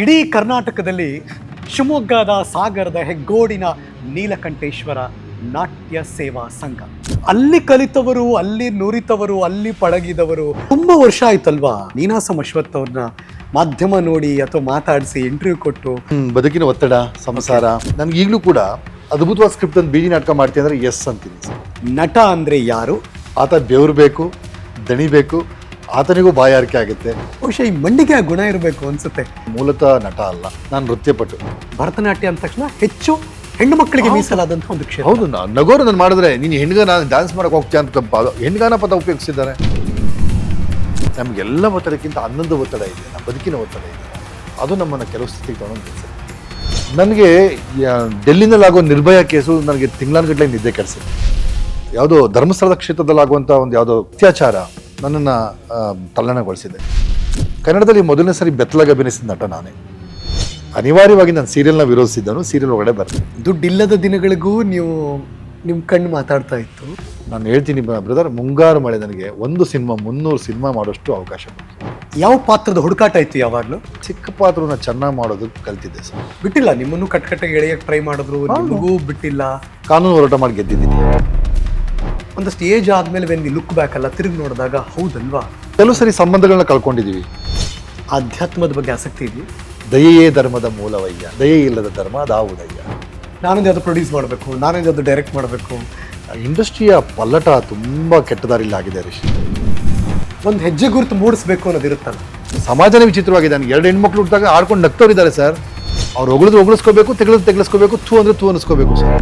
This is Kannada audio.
ಇಡೀ ಕರ್ನಾಟಕದಲ್ಲಿ ಶಿವಮೊಗ್ಗದ ಸಾಗರದ ಹೆಗ್ಗೋಡಿನ ನೀಲಕಂಠೇಶ್ವರ ನಾಟ್ಯ ಸೇವಾ ಸಂಘ. ಅಲ್ಲಿ ಕಲಿತವರು ಅಲ್ಲಿ ನುರಿತವರು ಅಲ್ಲಿ ಪಳಗಿದವರು. ತುಂಬ ವರ್ಷ ಆಯ್ತಲ್ವಾ? ನೀನಾಸಂ ಅಶ್ವತ್ ಅವ್ರನ್ನ ಮಾಧ್ಯಮ ನೋಡಿ ಅಥವಾ ಮಾತಾಡಿಸಿ ಇಂಟರ್ವ್ಯೂ ಕೊಟ್ಟು? ಬದುಕಿನ ಒತ್ತಡ ಸಂಸಾರ. ನನ್ಗೆ ಈಗಲೂ ಕೂಡ ಅದ್ಭುತವಾದ ಸ್ಕ್ರಿಪ್ಟ್ ಒಂದು ಬೀದಿ ನಾಟಕ ಮಾಡ್ತೀನಿ ಅಂದ್ರೆ ಎಸ್ ಅಂತೀನಿ ನಟ ಅಂದ್ರೆ ಯಾರು? ಆತ ಬೆವರು ಬೇಕು ದಣಿ ಬೇಕು ಆತನಿಗೂ ಬಾಯಾರಿಕೆ ಆಗುತ್ತೆ. ಬಹುಶಃ ಈ ಮಂಡಿಗೆ ಆ ಗುಣ ಇರಬೇಕು ಅನ್ಸುತ್ತೆ. ಮೂಲತಃ ನಟ ಅಲ್ಲ. ನಾನು ನೃತ್ಯಪಟು. ಭರತನಾಟ್ಯ ಅಂದ ತಕ್ಷಣ ಹೆಚ್ಚು ಹೆಣ್ಣು ಮಕ್ಕಳಿಗೆ ಮೀಸಲಾದಂತಹ ಒಂದು ಕ್ಷೇತ್ರ. ಹೌದು ನಾ- ನಗೋರು ನಾನು ಮಾಡಿದ್ರೆ ನೀನು ಹೆಣ್ಗಾನ ಡ್ಯಾನ್ಸ್ ಮಾಡಕ್ಕೆ ಹೋಗ್ತೀಯ ಅಂತ ಪ- ಹೆಣ್ಗಾನ ಪದ ಉಪಯೋಗಿಸಿದ್ದಾರೆ. ನಮಗೆಲ್ಲ ಒತ್ತಡಕ್ಕಿಂತ ಹನ್ನೊಂದು ಒತ್ತಡ ಇದೆ ನಮ್ಮ ಬದುಕಿನ ಒತ್ತಡ ಇದೆ. ಅದು ನಮ್ಮನ್ನು ಕೆಲವು ಸ್ಥಿತಿಗೆ ತಗೊಂಡು ನನಗೆ ಡೆಲ್ಲಿನಲ್ಲಾಗೋ ನಿರ್ಭಯ ಕೇಸು ನನಗೆ ತಿಂಗಳಾನುಗಟ್ಟಲೆ ನಿದ್ದೆ ಕೆಡಿಸಿದೆ. ಯಾವುದೋ ಧರ್ಮಸ್ಥಳದ ಕ್ಷೇತ್ರದಲ್ಲಾಗುವಂಥ ಒಂದು ಯಾವುದೋ ಅತ್ಯಾಚಾರ. ನನ್ನನ್ನು ತಲ್ಲಣಗೊಳಿಸಿದೆ. ಕನ್ನಡದಲ್ಲಿ ಮೊದಲನೇ ಸಾರಿ ಬೆತ್ತಲಾಗಿ ಅಭಿನಯಿಸಿದ ನಟ ನಾನೇ. ಅನಿವಾರ್ಯವಾಗಿ ನಾನು ಸೀರಿಯಲ್ನ ವಿರೋಧಿಸಿದ್ದನು ಸೀರಿಯಲ್ ಒಳಗಡೆ ಬರ್ತೀನಿ ದುಡ್ಡಿಲ್ಲದ ದಿನಗಳಿಗೂ ನೀವು ನಿಮ್ಮ ಕಣ್ಣು ಮಾತಾಡ್ತಾ ಇತ್ತು. ನಾನು ಹೇಳ್ತೀನಿ ಬ್ರದರ್ ಮುಂಗಾರು ಮಳೆ ನನಗೆ ಒಂದು ಸಿನಿಮಾ ಮುನ್ನೂರು ಸಿನಿಮಾ ಮಾಡೋಷ್ಟು ಅವಕಾಶ ಯಾವ ಪಾತ್ರದ ಹುಡುಕಾಟ ಇತ್ತು ಯಾವಾಗಲೂ? ಚಿಕ್ಕ ಪಾತ್ರನ ಚೆನ್ನಾಗಿ ಮಾಡೋದು ಕಲ್ತಿದ್ದೆ ಸರ್. ಬಿಟ್ಟಿಲ್ಲ ನಿಮ್ಮನ್ನು ಕಟ್ಕಟ್ಟಾಗಿ ಎಳೆಯಕ್ಕೆ ಟ್ರೈ ಮಾಡಿದ್ರು ನಿಮಗೂ ಬಿಟ್ಟಿಲ್ಲ. ಕಾನೂನು ಹೋರಾಟ ಮಾಡಿ ಗೆದ್ದಿದ್ದೀನಿ. ಒಂದಷ್ಟು ಏಜ್ ಆದ್ಮೇಲೆ ವೆನ್ ಲುಕ್ ಬ್ಯಾಕ್ ಅಲ್ಲ ತಿರುಗಿ ನೋಡಿದಾಗ ಹೌದಲ್ವಾ? ಕೆಲವು ಸರಿ ಸಂಬಂಧಗಳನ್ನ ಕಳ್ಕೊಂಡಿದ್ದೀವಿ ಆಧ್ಯಾತ್ಮದ ಬಗ್ಗೆ ಆಸಕ್ತಿ ಇದೆಯಾ? ದಯೆಯೇ ಧರ್ಮದ ಮೂಲವಯ್ಯ ದಯೆ ಇಲ್ಲದ ಧರ್ಮ ದಾವುದಯ್ಯ ನಾನೊಂದು ಅದು ಪ್ರೊಡ್ಯೂಸ್ ಮಾಡಬೇಕು ನಾನೊಂದು ಅದು ಡೈರೆಕ್ಟ್ ಮಾಡಬೇಕು. ಇಂಡಸ್ಟ್ರಿಯ ಪಲ್ಲಟ ತುಂಬ ಕೆಟ್ಟದಾರಿಲ್ಲಾಗಿದೆ ರಿಷಿ. ಒಂದು ಹೆಜ್ಜೆ ಗುರುತು ಮೂಡಿಸ್ಬೇಕು ಅನ್ನೋದಿರುತ್ತಲ್ಲ ಸಮಾಜನೇ ವಿಚಿತ್ರವಾಗಿದೆ. ನನಗೆ ಎರಡು ಹೆಣ್ಮಕ್ಳು ಹುಟ್ಟಿದಾಗ ಆಡ್ಕೊಂಡು ನಗ್ತವ್ರಿದ್ದಾರೆ ಸರ್ ಅವ್ರು ಹೊಗಳಿದ್ರು ಒಗಳಿಸ್ಕೋಬೇಕು ತೆಗೆದು ತೆಗೆಸ್ಕೋಬೇಕು ಥೂ ಅಂದ್ರೆ ಥೂ ಅನ್ನಿಸ್ಕೋಬೇಕು ಸರ್